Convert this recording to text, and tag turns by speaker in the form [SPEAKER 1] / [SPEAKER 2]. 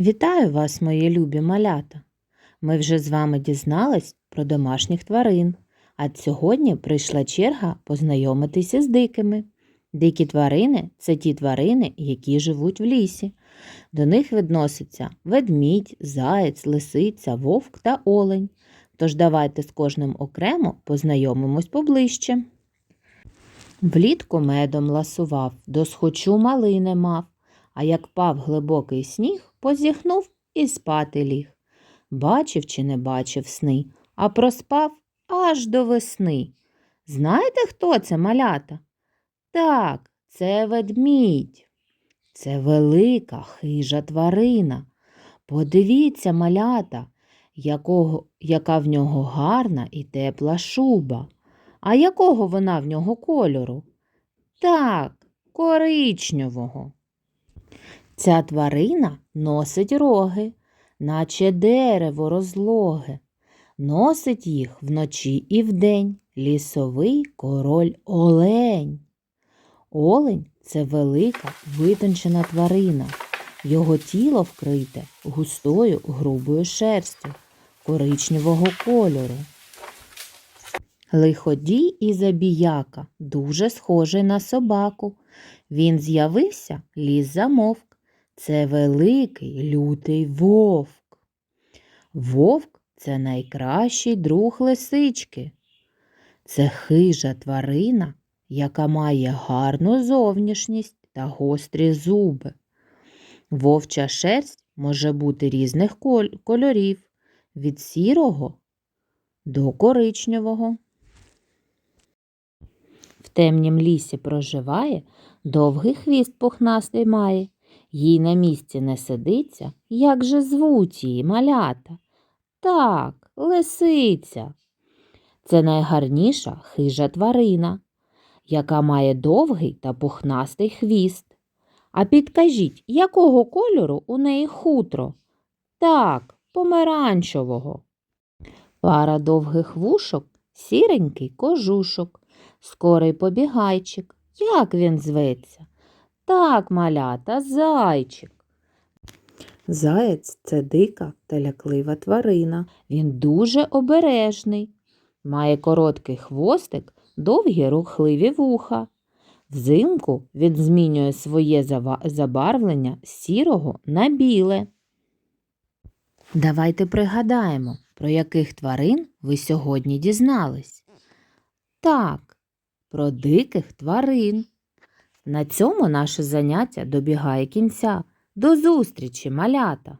[SPEAKER 1] Вітаю вас, мої любі малята! Ми вже з вами дізнались про домашніх тварин, а сьогодні прийшла черга познайомитися з дикими. Дикі тварини це ті тварини, які живуть в лісі. До них відносяться ведмідь, заєць, лисиця, вовк та олень. Тож давайте з кожним окремо познайомимось поближче. Влітку медом ласував, досхочу малини мав, а як пав глибокий сніг, позіхнув і спати ліг. Бачив чи не бачив сни, а проспав аж до весни. Знаєте, хто це малята? Так, це ведмідь. Це велика хижа тварина. Подивіться, малята, якого, яка в нього гарна і тепла шуба. А якого вона в нього кольору? Так, коричневого. Ця тварина носить роги, наче дерево розлоге. Носить їх вночі і вдень лісовий король олень. Олень це велика витончена тварина. Його тіло вкрите густою грубою шерстю коричневого кольору. Лиходій і забіяка дуже схожий на собаку. Він з'явився, ліс замовк. Це великий лютий вовк. Вовк це найкращий друг лисички. Це хижа тварина, яка має гарну зовнішність та гострі зуби. Вовча шерсть може бути різних кольорів від сірого до коричневого. В темнім лісі проживає, довгий хвіст пухнастий має. Їй на місці не сидиться, як же звуть її малята? Так, лисиця. Це найгарніша хижа тварина, яка має довгий та пухнастий хвіст. А підкажіть, якого кольору у неї хутро? Так, помаранчевого. Пара довгих вушок, сіренький кожушок, скорий побігайчик. Як він зветься? Так, малята, зайчик. Заєць це дика та ляклива тварина. Він дуже обережний. Має короткий хвостик, довгі рухливі вуха. Взимку він змінює своє забарвлення з сірого на біле. Давайте пригадаємо, про яких тварин ви сьогодні дізнались. Так, про диких тварин. На цьому наше заняття добігає кінця. До зустрічі, малята!